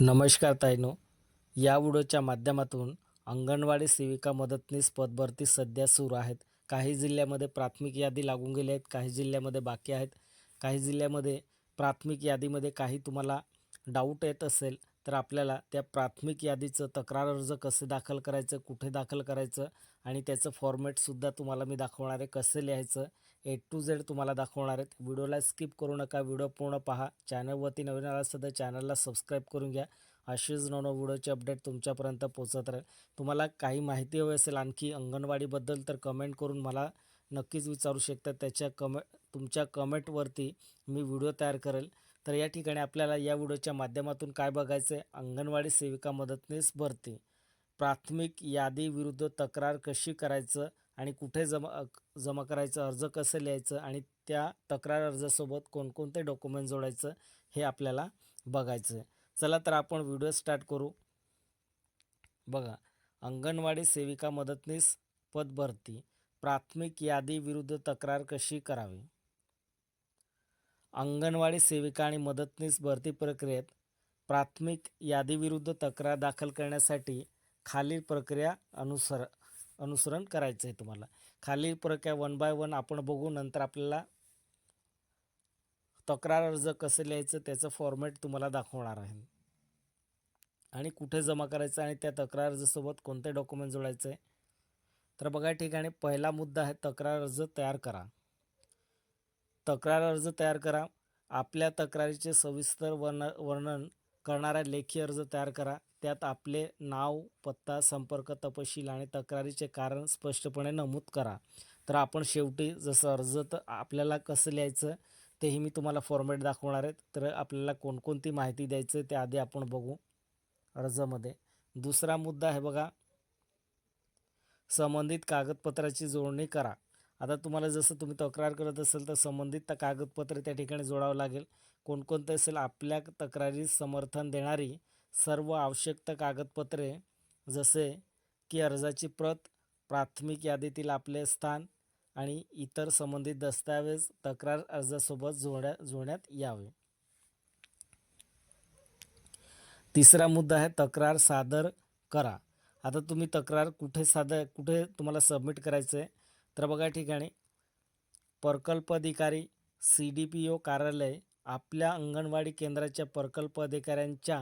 नमस्कार ताईनो. या व्हिडिओच्या माध्यमातून अंगणवाडी सेविका मदतनीस पदभरती सध्या सुरू आहेत. काही जिल्ह्यामध्ये प्राथमिक यादी लागून गेली आहेत काही जिल्ह्यामध्ये बाकी आहेत. काही जिल्ह्यामध्ये प्राथमिक यादीमध्ये काही तुम्हाला डाऊट येत असेल तर आपल्याला त्या प्राथमिक यादीचं तक्रार अर्ज कसे दाखल करायचं कुठे दाखल करायचं आणि त्याचं फॉर्मॅटसुद्धा तुम्हाला मी दाखवणार आहे. कसं लिहायचं ए टू झेड तुम्हाला दाखवणार आहेत. व्हिडिओला स्किप करू नका. व्हिडिओ पूर्ण पहा. चॅनलवरती नवीन आला सध्या चॅनलला सबस्क्राईब करून घ्या. असेच नवनव व्हिडिओचे अपडेट तुमच्यापर्यंत पोचत राहील. तुम्हाला काही माहिती हवी असेल आणखी अंगणवाडीबद्दल तर कमेंट करून मला नक्कीच विचारू शकता. त्याच्या कमे तुमच्या कमेंटवरती मी व्हिडिओ तयार करेल. तर या ठिकाणी आपल्याला या व्हिडिओच्या माध्यमातून काय बघायचं आहे? अंगणवाडी सेविका मदतनीस भरती. प्राथमिक यादी विरुद्ध तक्रार कशी करायचं आणि कुठे जमा जमा करायचं अर्ज कसं लिहायचं आणि त्या तक्रार अर्जासोबत कोणकोणते डॉक्युमेंट जोडायचं हे आपल्याला बघायचं आहे. चला तर आपण व्हिडिओ स्टार्ट करू. बघा अंगणवाडी सेविका मदतनीस पद भरती. प्राथमिक यादी विरुद्ध तक्रार कशी करावी? अंगणवाडी सेविका आणि मदतनीस भरती प्रक्रियेत प्राथमिक यादीविरुद्ध तक्रार दाखल करण्यासाठी खालील प्रक्रिया अनुसर अनुसरण करायचं आहे तुम्हाला. खालील प्रक्रिया वन बाय वन आपण बघू नंतर आपल्याला तक्रार अर्ज कसं लिहायचं त्याचं फॉर्मॅट तुम्हाला दाखवणार आहे. आणि कुठे जमा करायचं आणि त्या तक्रार अर्जासोबत कोणते डॉक्युमेंट जोडायचं आहे. तर बघा ठिकाणी पहिला मुद्दा आहे तक्रार अर्ज तयार करा. तक्रार अर्ज तयार करा. आपल्या तक्रारीचे सविस्तर वर्ण वर्णन करणारा लेखी अर्ज तयार करा. त्यात आपले नाव पत्ता संपर्क तपशील आणि तक्रारीचे कारण स्पष्टपणे नमूद करा. तर आपण शेवटी जसं अर्ज तर आपल्याला कसं लिहायचं तेही मी तुम्हाला फॉर्मॅट दाखवणार आहे. तर आपल्याला कोणकोणती माहिती द्यायचं ते आधी आपण बघू अर्जामध्ये. दुसरा मुद्दा आहे बघा. संबंधित कागदपत्राची जोडणी करा. आता तुम्हाला जसं तुम्ही तक्रार करत असेल तर संबंधित त्या कागदपत्रे त्या ठिकाणी जोडावं लागेल. कोणकोणते असेल आपल्या तक्रारीस समर्थन देणारी सर्व आवश्यक कागदपत्रे जसे की अर्जाची प्रत प्राथमिक यादीतील आपले स्थान आणि इतर संबंधित दस्तऐवज तक्रार अर्जासोबत जोड्या जोडण्यात यावे. तिसरा मुद्दा आहे तक्रार सादर करा. आता तुम्ही तक्रार कुठे सादर कुठे तुम्हाला सबमिट करायचं आहे तर बघा ठिकाणी प्रकल्प अधिकारी सी डी पी ओ कार्यालय आपल्या अंगणवाडी केंद्राच्या प्रकल्प अधिकाऱ्यांच्या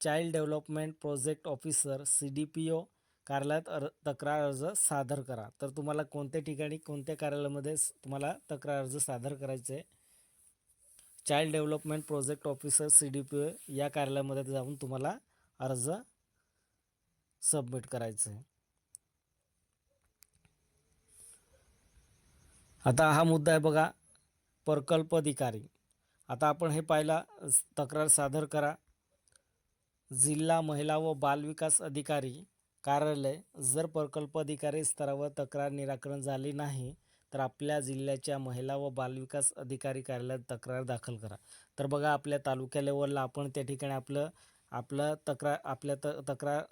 child development project officer C D P O कार्यालयात अर तक्रार अर्ज सादर करा. तर तुम्हाला कोणत्या ठिकाणी कोणत्या कार्यालयामध्ये तुम्हाला तक्रार अर्ज सादर करायचे? आहे child development project officer C D P O या कार्यालयामध्ये जाऊन तुम्हाला अर्ज सबमिट करायचं. आहे आता हा मुद्दा आहे बघा प्रकल्प अधिकारी आता आपण हे पाहिला तक्रार सादर करा. जिल्हा महिला व बालविकास अधिकारी कार्यालय जर प्रकल्प अधिकारी स्तरावर तक्रार निराकरण झाली नाही तर आपल्या जिल्ह्याच्या महिला व बालविकास अधिकारी कार्यालयात तक्रार दाखल करा. तर बघा आपल्या तालुक्या लेवलला आपण त्या ठिकाणी आपलं आपलं तक्रार आपल्या त तक्रार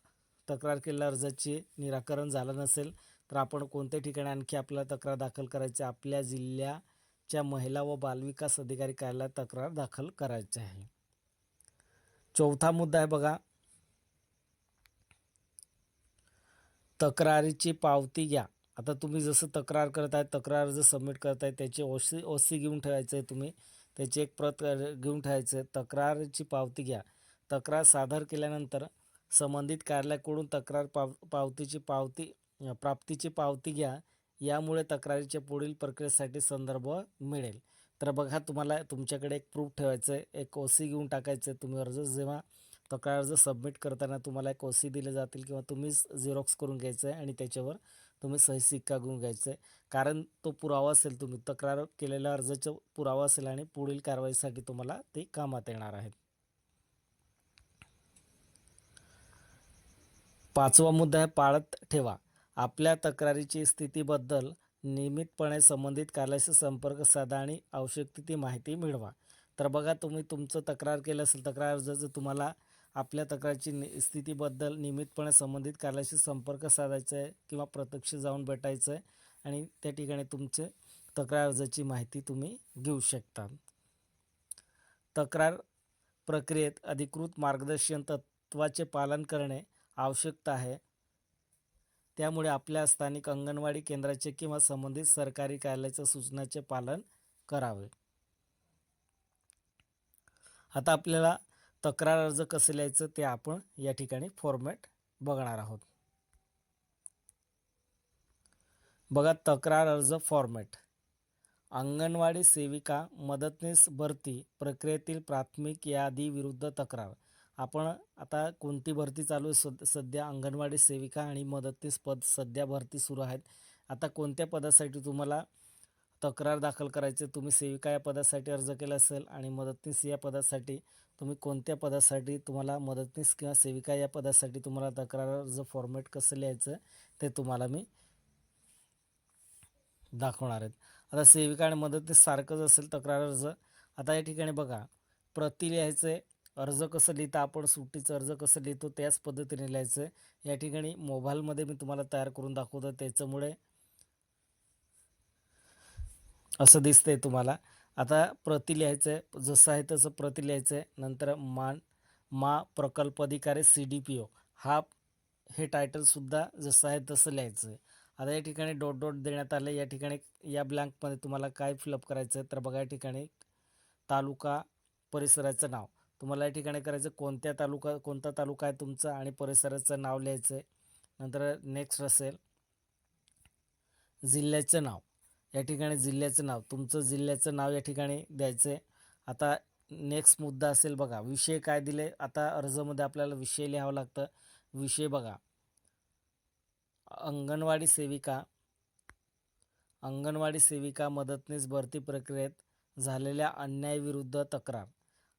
तक्रार केलेल्या अर्जाचे निराकरण झालं नसेल तर आपण कोणत्या ठिकाणी आणखी आपल्याला तक्रार दाखल करायची आहे? आपल्या जिल्ह्याच्या महिला व बालविकास अधिकारी कार्यालयात तक्रार दाखल करायची आहे. चौथा मुद्दा आहे बघा. तक्रारीची पावती घ्या. आता तुम्ही जसं तक्रार करत आहे तक्रार जर सबमिट करत आहे त्याची ओसी ओसी घेऊन ठेवायचं आहे तुम्ही. त्याची एक प्रत घेऊन ठेवायचं आहे तक्रारीची पावती घ्या. तक्रार सादर केल्यानंतर संबंधित कार्यालयाकडून तक्रार पाव पावतीची पावती प्राप्तीची पावती घ्या. यामुळे तक्रारीच्या पुढील प्रक्रियेसाठी संदर्भ मिळेल. तर बघा तुम्हाला तुमच्याकडे एक प्रूफ ठेवायचं आहे एक ओसी घेऊन टाकायचं आहे तुम्ही अर्ज जेव्हा तक्रार अर्ज सबमिट करताना तुम्हाला एक ओसी दिले जातील किंवा तुम्हीच झेरॉक्स करून घ्यायचं आहे आणि त्याच्यावर तुम्ही सही सिक्का घेऊन घ्यायचं आहे कारण तो पुरावा असेल तुम्ही तक्रार केलेल्या अर्जाचा पुरावा असेल आणि पुढील कारवाईसाठी तुम्हाला ते कामात येणार आहेत. पाचवा मुद्दा आहे पाळत ठेवा. आपल्या तक्रारीची स्थितीबद्दल नियमितपणे संबंधित कार्यालयाशी संपर्क साधा आणि आवश्यक ती ती माहिती मिळवा. तर बघा तुम्ही तुमचं तक्रार केलं असेल तक्रार अर्जाचं तुम्हाला आपल्या तक्रारीची नि स्थितीबद्दल नियमितपणे संबंधित कार्यालयाशी संपर्क साधायचा आहे किंवा प्रत्यक्ष जाऊन भेटायचं आहे आणि त्या ठिकाणी तुमचे तक्रार अर्जाची माहिती तुम्ही घेऊ शकता. तक्रार प्रक्रियेत अधिकृत मार्गदर्शन तत्त्वाचे पालन करणे आवश्यकता आहे. त्यामुळे आपल्या स्थानिक अंगणवाडी केंद्राचे किंवा संबंधित सरकारी कार्यालयाच्या सूचनाचे पालन करावे. आता आपल्याला तक्रार अर्ज कसे लिहायचं ते आपण या ठिकाणी फॉर्मॅट बघणार आहोत. बघा तक्रार अर्ज फॉर्मॅट अंगणवाडी सेविका मदतनीस भरती प्रक्रियेतील प्राथमिक यादी विरुद्ध तक्रार. आपण आता कोणती भरती चालू आहे? सद सध्या अंगणवाडी सेविका आणि मदतनीस पद सध्या भरती सुरू आहेत. आता कोणत्या पदासाठी तुम्हाला तक्रार दाखल करायचे? तुम्ही सेविका या पदासाठी अर्ज केला असेल आणि मदतनीस या पदासाठी तुम्ही कोणत्या पदासाठी तुम्हाला मदतनीस किंवा सेविका या पदासाठी तुम्हाला तक्रार अर्ज फॉर्मॅट कसं लिहायचं ते तुम्हाला मी दाखवणार आहेत. आता सेविका आणि मदतनीस सारखंच असेल तक्रार अर्ज. आता या ठिकाणी बघा प्रति लिहायचं आहे अर्ज कसं लिहिता आपण सुट्टीचं अर्ज कसं लिहितो त्याच पद्धतीने लिहायचं आहे या ठिकाणी मोबाईलमध्ये मी तुम्हाला तयार करून दाखवतो त्याच्यामुळे असं दिसतंय तुम्हाला. आता प्रति लिहायचं आहे जसं आहे तसं प्रति लिहायचं आहे नंतर मान मा प्रकल्प अधिकारी सी डी पी ओ हा हे टायटलसुद्धा जसं आहे तसं लिहायचं आहे आता या ठिकाणी डॉट डॉट देण्यात आले या ठिकाणी या ब्लँकमध्ये तुम्हाला काय फिलअप करायचं आहे तर बघा या ठिकाणी तालुका परिसराचं नाव. तुम्हाला या ठिकाणी करायचं कोणत्या तालुका कोणता तालुका आहे तुमचा आणि परिसराचं नाव लिहायचं आहे. नंतर नेक्स्ट असेल जिल्ह्याचं नाव. या ठिकाणी जिल्ह्याचं नाव तुमचं जिल्ह्याचं नाव या ठिकाणी द्यायचं आहे. आता नेक्स्ट मुद्दा असेल बघा विषय काय दिले आता अर्जामध्ये आपल्याला विषय लिहावं लागतं. विषय बघा अंगणवाडी सेविका अंगणवाडी सेविका मदतनीस भरती प्रक्रियेत झालेल्या अन्यायाविरुद्ध तक्रार.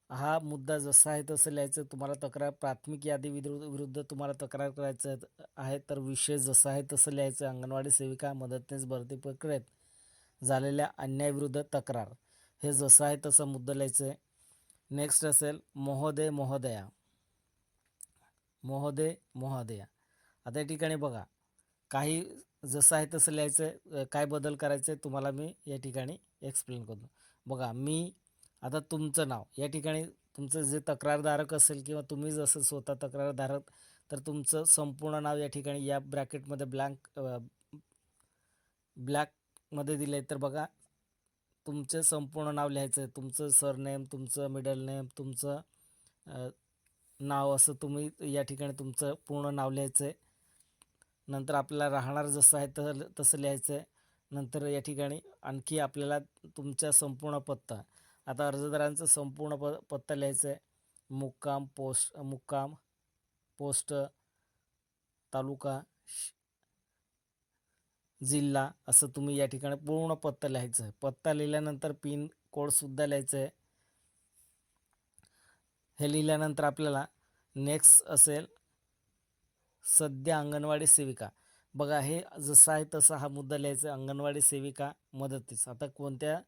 हा मुद्दा जसा आहे तसं लिहायचं. तुम्हाला तक्रार प्राथमिक यादी विरुद्ध विरुद्ध तुम्हाला तक्रार करायचं आहे तर विषय जसा आहे तसं लिहायचं. अंगणवाडी सेविका मदतनीस भरती प्रक्रियेत झालेल्या अन्यायाविरुद्ध तक्रार. हे जसं आहे तसं मुद्दा लिहायचं आहे नेक्स्ट असेल महोदय महोदया. महोदय महोदया. आता या ठिकाणी बघा. काही जसं आहे तसं लिहायचं आहे काय बदल करायचं आहे तुम्हाला मी या ठिकाणी एक्सप्लेन करतो. बघा मी आता तुमचं नाव या ठिकाणी तुमचं जे तक्रारधारक असेल किंवा तुम्ही जसं स्वतः तक्रारधारक तर तुमचं संपूर्ण नाव या ठिकाणी या ब्रॅकेटमध्ये ब्लँक ब्लॅकमध्ये दिलं आहे तर बघा तुमचं संपूर्ण नाव लिहायचं आहे. तुमचं सरनेम तुमचं मिडल नेम तुमचं नाव असं तुम्ही या ठिकाणी तुमचं पूर्ण नाव लिहायचं आहे नंतर आपल्याला राहणार जसं आहे तर तसं लिहायचं आहे नंतर या ठिकाणी आणखी आपल्याला तुमचा संपूर्ण पत्ता आता अर्जदारांचं संपूर्ण प पत्ता लिहायचं आहे मुक्काम पोस्ट मुक्काम पोस्ट तालुका जिल्हा असं तुम्ही या ठिकाणी पूर्ण पत्ता लिहायचं आहे पत्ता लिहिल्यानंतर पिन कोडसुद्धा लिहायचं आहे हे लिहिल्यानंतर आपल्याला नेक्स्ट असेल सध्या अंगणवाडी सेविका. बघा हे जसं आहे तसा हा मुद्दा लिहायचा अंगणवाडी सेविका मदतीस. आता कोणत्या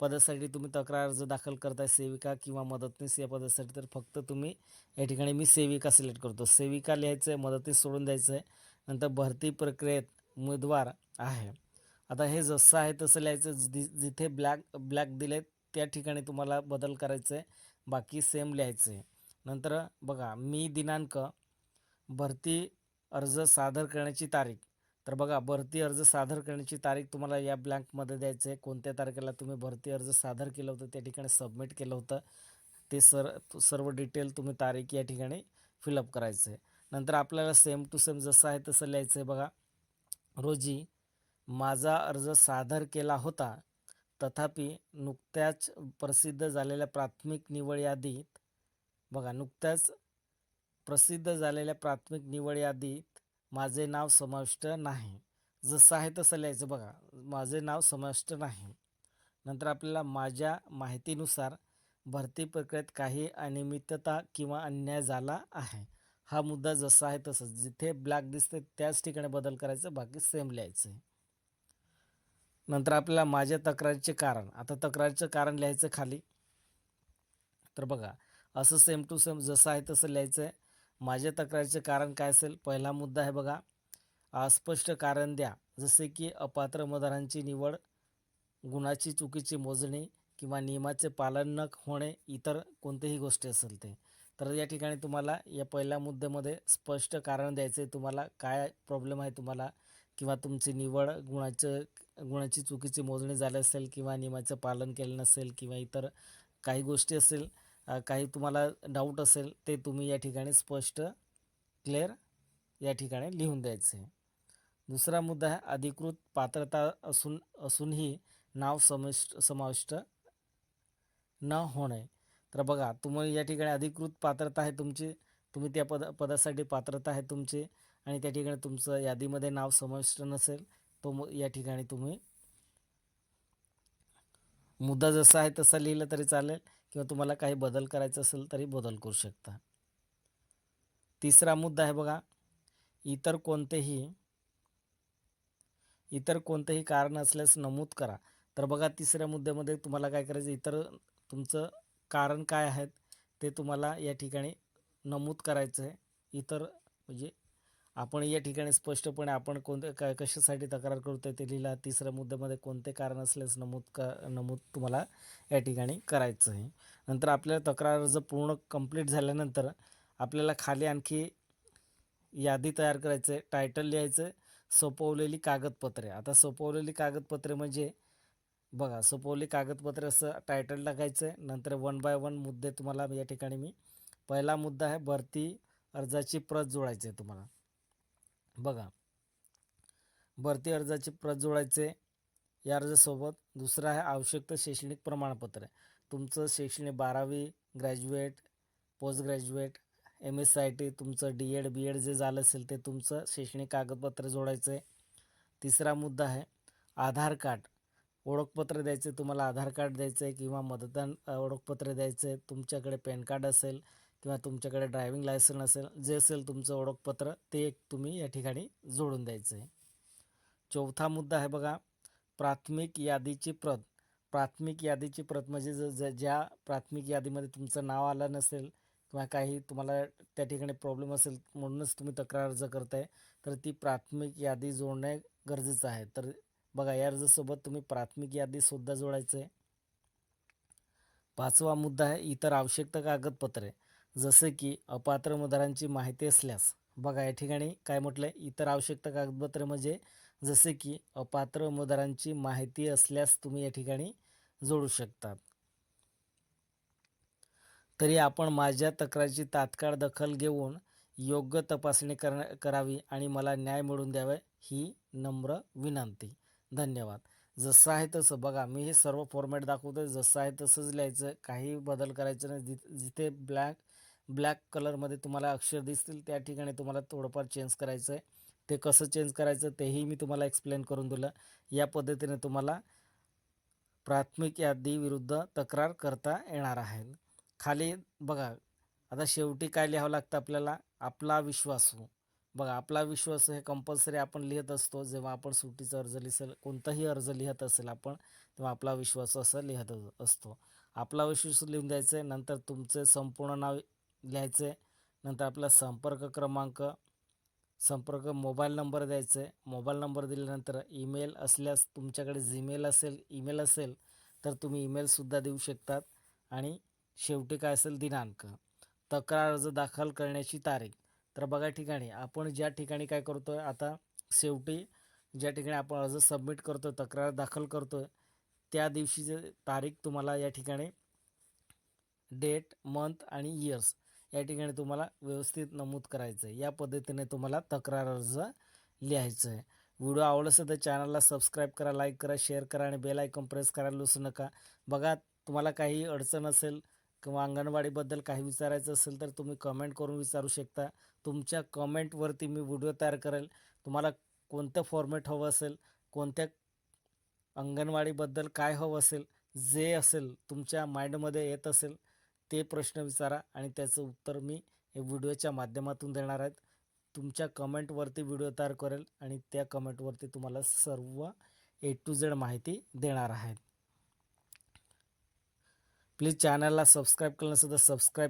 पदासाठी तुम्ही तक्रार अर्ज दाखल करताय सेविका किंवा मदतनीस या पदासाठी तर फक्त तुम्ही या ठिकाणी मी सेविका सिलेक्ट करतो. सेविका लिहायचं आहे मदतीस सोडून द्यायचं आहे नंतर भरती प्रक्रियेत उमेदवार आहे. आता हे जसं आहे तसं लिहायचं जि जिथे ब्लॅक ब्लॅक दिले त्या ठिकाणी तुम्हाला बदल करायचं आहे बाकी सेम लिहायचं आहे नंतर बघा मी दिनांक भरती अर्ज सादर करण्याची तारीख तर बघा भरती अर्ज सादर करण्याची तारीख तुम्हाला या ब्लँकमध्ये द्यायचं आहे. कोणत्या तारखेला तुम्ही भरती अर्ज सादर केलं होतं त्या ठिकाणी सबमिट केलं होतं. ते सर सर्व डिटेल तुम्ही तारीख या ठिकाणी फिलअप करायचं आहे. नंतर आपल्याला सेम टू सेम जसं आहे तसं लिहायचं आहे बघा. रोजी माझा अर्ज सादर केला होता तथापि नुकत्याच प्रसिद्ध झालेल्या प्राथमिक निवड यादीत बघा नुकत्याच प्रसिद्ध झालेल्या प्राथमिक निवड यादीत माझे नाव समाविष्ट नाही. जसं आहे तसं लिहायचं बघा. माझे नाव समाविष्ट नाही. नंतर आपल्याला माझ्या माहितीनुसार भरती प्रक्रियेत काही अनियमितता किंवा अन्याय झाला आहे. हा मुद्दा जसा आहे तसंच जिथे ब्लॅक दिसते त्याच ठिकाणी बदल करायचं बाकी सेम लिहायचं. नंतर आपल्याला माझ्या तक्रारीचे कारण. आता तक्रारीचं कारण लिहायचं खाली. तर बघा असं सेम टू सेम जसं आहे तसं लिहायचं आहे माझ्या तक्रारीचे कारण काय असेल? पहिला मुद्दा आहे बघा. अस्पष्ट कारण द्या. जसे की अपात्र मतदारांची निवड गुणाची चुकीची मोजणी किंवा नियमाचे पालन न होणे इतर कोणतेही गोष्टी असेल ते. तर या ठिकाणी तुम्हाला या पहिल्या मुद्द्यामध्ये स्पष्ट कारण द्यायचं आहे तुम्हाला काय प्रॉब्लेम आहे तुम्हाला? किंवा तुमची निवड गुणाचं गुणाची चुकीची मोजणी झाली असेल किंवा नियमाचं पालन केलं नसेल किंवा इतर काही गोष्टी असेल काही तुम्हाला डाऊट असेल ते तुम्ही या ठिकाणी स्पष्ट क्लिअर या ठिकाणी लिहून द्यायचं. आहे दुसरा मुद्दा आहे अधिकृत पात्रता असून असूनही नाव समिष्ट समाविष्ट न होणे. तर बघा तुम्ही या ठिकाणी अधिकृत पात्रता आहे तुमची तुम्ही त्या पद पदासाठी पात्रता आहे तुमची आणि त्या ठिकाणी तुमचं यादीमध्ये नाव समाविष्ट नसेल तो या ठिकाणी तुम्ही मुद्दा जसा आहे तसा लिहिलं तरी चालेल. किंवा तुम्हाला काही बदल करायचा असेल तरी बदल करू शकता. तिसरा मुद्दा आहे बघा इतर कोणतेही इतर कोणतेही कारण असल्यास नमूद करा. तर बघा तिसऱ्या मुद्द्यामध्ये तुम्हाला काय करायचं इतर तुमचं कारण काय आहेत ते तुम्हाला या ठिकाणी नमूद करायचं आहे इतर म्हणजे आपण या ठिकाणी स्पष्टपणे आपण कोणत्या काय कशासाठी तक्रार करतोय ते लिहिला तिसऱ्या मुद्द्यामध्ये कोणते कारण असल्यास नमूद का नमूद तुम्हाला या ठिकाणी करायचं आहे. नंतर आपल्याला तक्रार अर्ज पूर्ण कंप्लीट झाल्यानंतर आपल्याला खाली आणखी यादी तयार करायचं आहे टायटल लिहायचं आहे सोपवलेली कागदपत्रे. आता सोपवलेली कागदपत्रे म्हणजे बघा सोपवली कागदपत्रे असं टायटल टाकायचं आहे नंतर वन बाय वन मुद्दे तुम्हाला या ठिकाणी मी पहिला मुद्दा आहे भरती अर्जाची प्रत जोडायची आहे तुम्हाला. बघा. भरती अर्जाची प्रत जोडायचे या अर्जासोबत दुसरं आहे आवश्यक शैक्षणिक प्रमाणपत्र. तुमचं शैक्षणिक बारावी graduate post graduate M S I T तुमचं डी एड बी एड जे झालं असेल ते तुमचं शैक्षणिक कागदपत्र जोडायचं. आहे तिसरा मुद्दा आहे आधार कार्ड. ओळखपत्र द्यायचं आहे तुम्हाला आधार कार्ड द्यायचं आहे किंवा मतदान ओळखपत्र द्यायचं आहे तुमच्याकडे पॅन कार्ड असेल किंवा तुमच्याकडे ड्रायव्हिंग लायसन असेल जे असेल तुमचं ओळखपत्र ते एक तुम्ही या ठिकाणी जोडून द्यायचं आहे. चौथा मुद्दा आहे बघा प्राथमिक यादीची प्रत. प्राथमिक यादीची प्रत म्हणजे ज ज- ज्या प्राथमिक यादीमध्ये तुमचं नाव आलं नसेल किंवा काही तुम्हाला त्या ठिकाणी प्रॉब्लेम असेल म्हणूनच तुम्ही तक्रार अर्ज करताय तर ती प्राथमिक यादी जोडणे गरजेचं आहे. तर बघा या अर्जासोबत तुम्ही प्राथमिक यादीसुद्धा जोडायचं आहे. पाचवा मुद्दा आहे इतर आवश्यक कागदपत्रे. जसे की अपात्र मतदारांची माहिती असल्यास. बघा या ठिकाणी काय म्हटलं आहे इतर आवश्यक कागदपत्रे म्हणजे जसे की अपात्र मतदारांची माहिती असल्यास तुम्ही या ठिकाणी जोडू शकतात तरी आपण माझ्या तक्रारीची तात्काळ दखल घेऊन योग्य तपासणी कर करावी आणि मला न्याय मिळवून द्यावा ही नम्र विनंती. धन्यवाद. जसं आहे तसं बघा मी हे सर्व फॉर्मॅट दाखवतोय. जसं आहे तसंच लिहायचं. काही बदल करायचं नाही. जि जिथे ब्लॅक ब्लॅक कलरमध्ये तुम्हाला अक्षर दिसतील त्या ठिकाणी तुम्हाला थोडंफार चेंज करायचं आहे ते कसं चेंज करायचं तेही मी तुम्हाला एक्सप्लेन करून दिलं. या पद्धतीने तुम्हाला प्राथमिक यादीविरुद्ध तक्रार करता येणार आहे. खाली बघा आता शेवटी काय लिहावं लागतं आपल्याला? आपला विश्वासू. बघा आपला विश्वास हे कंपल्सरी आपण लिहित असतो. जेव्हा आपण सुट्टीचा अर्ज लिहिसेल कोणताही अर्ज लिहित असेल आपण तेव्हा आपला विश्वास असं लिहित असतो. आपला विश्वास लिहून द्यायचं आहे नंतर तुमचे संपूर्ण नाव लिहायचं आहे. नंतर आपला संपर्क क्रमांक संपर्क मोबाईल नंबर द्यायचा आहे. मोबाईल नंबर दिल्यानंतर ईमेल असल्यास तुमच्याकडे जीमेल असेल ईमेल असेल तर तुम्ही ईमेलसुद्धा देऊ शकतात. आणि शेवटी काय असेल दिनांक. तक्रार अर्ज दाखल करण्याची तारीख. तर बघा ठिकाणी आपण ज्या ठिकाणी काय करतो आहे आता शेवटी ज्या ठिकाणी आपण अर्ज सबमिट करतो आहे तक्रार दाखल करतो आहे त्या दिवशीचे तारीख तुम्हाला या ठिकाणी डेट मंथ आणि इयर्स या ठिकाणी तुम्हाला व्यवस्थित नमूद करायचं आहे या पद्धतीने तुम्हाला तक्रार अर्ज लिहायचं आहे व्हिडिओ आवडला असेल तर चॅनलला सबस्क्राईब करा लाईक करा शेअर करा आणि बेल आयकॉन प्रेस करायला विसरू नका. बघा तुम्हाला काही अडचण असेल किंवा अंगणवाडीबद्दल काही विचारायचं असेल तर तुम्ही कमेंट करून विचारू शकता. तुमच्या कमेंटवरती मी व्हिडिओ तयार करेल. तुम्हाला कोणतं फॉर्मॅट हवं असेल कोणत्या अंगणवाडीबद्दल काय हवं असेल जे असेल तुमच्या माइंडमध्ये येत असेल ते प्रश्न विचारा आणि त्याचं उत्तर मी हे व्हिडिओच्या माध्यमातून देणार आहेत तुमच्या कमेंटवरती व्हिडिओ तयार करेल आणि त्या कमेंटवरती तुम्हाला सर्व ए टू झेड माहिती देणार आहेत प्लीज चॅनलला सबस्क्राईब केलं नसेल तर सबस्क्राईब